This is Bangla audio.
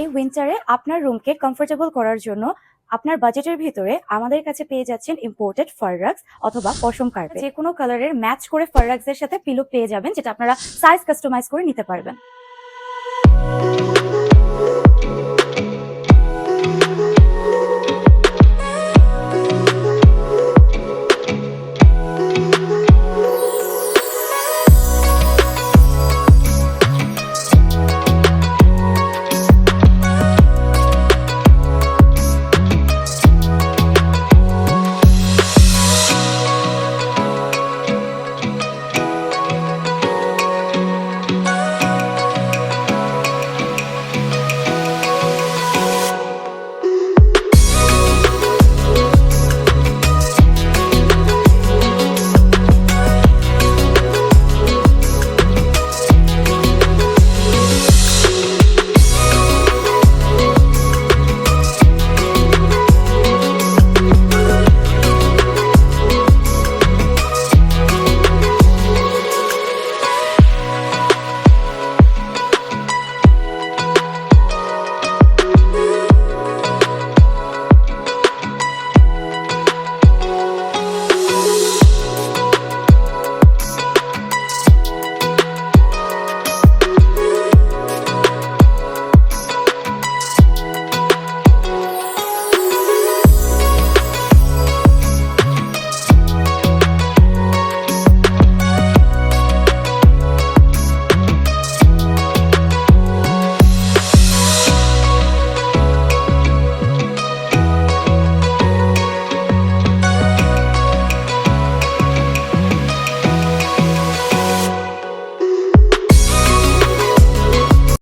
এই উইন্টারে আপনার রুমকে কমফোর্টেবল করার জন্য আপনার বাজেটের ভিতরে আমাদের কাছে পেয়ে যাচ্ছেন ইম্পোর্টেড ফাররাক্স অথবা পশম কার্পেট যে কোনো কালারের ম্যাচ করে ফাররাক্সের সাথে পিলো পেয়ে যাবেন, যেটা আপনারা সাইজ কাস্টমাইজ করে নিতে পারবেন।